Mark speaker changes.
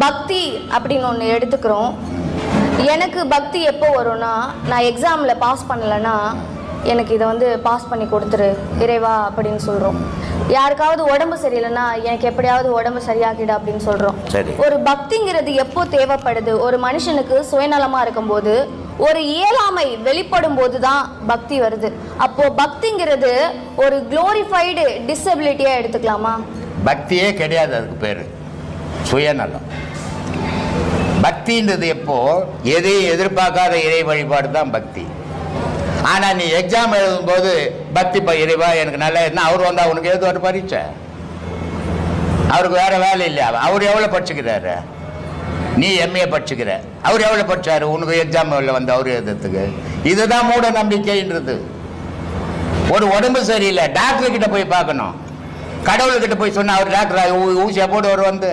Speaker 1: பக்தி அப்படின்னு ஒன்று எடுத்துக்கிறோம். எனக்கு பக்தி எப்போ வரும்னா நான் எக்ஸாமில் பாஸ் பண்ணலைன்னா எனக்கு இதை வந்து பாஸ் பண்ணி கொடுத்துரு இறைவா அப்படின்னு சொல்கிறோம் யாருக்காவது உடம்பு சரியில்லைன்னா எனக்கு எப்படியாவது உடம்பு சரியாக்கிடு அப்படின்னு சொல்கிறோம். ஒரு பக்திங்கிறது எப்போ தேவைப்படுது? ஒரு மனுஷனுக்கு சுயநலமாக இருக்கும்போது ஒரு இயலாமை வெளிப்படும் போது தான் பக்தி வருது. அப்போ பக்திங்கிறது ஒரு குளோரிஃபைடு டிசபிலிட்டியாக எடுத்துக்கலாமா?
Speaker 2: பக்தியே கிடையாது அதுக்கு பேர். சுயநலம். பக்தின்றது எப்போ? எதையும் எதிர்பார்க்காத இறை வழிபாடு தான் பக்தி. ஆனால் நீ எக்ஸாம் எழுதும்போது பக்தி ப இறைவா எனக்கு நல்லா இருந்தால் அவர் வந்தால் உனக்கு எது ஒரு பரீட்சை? அவருக்கு வேற வேலை இல்லையா? அவர் எவ்வளோ படிச்சுக்கிறாரு? நீ எம்ஏ படிச்சுக்கிற. அவர் எவ்வளோ படிச்சாரு? உனக்கு எக்ஸாம் எவ்வளோ வந்து அவர் எழுதுறதுக்கு? இதுதான் மூட நம்பிக்கைன்றது. ஒரு உடம்பு சரியில்லை. டாக்டர் கிட்ட போய் பார்க்கணும். கடவுள்கிட்ட போய் சொன்னால் அவர் டாக்டர் ஊசியா போடுவார் வந்து.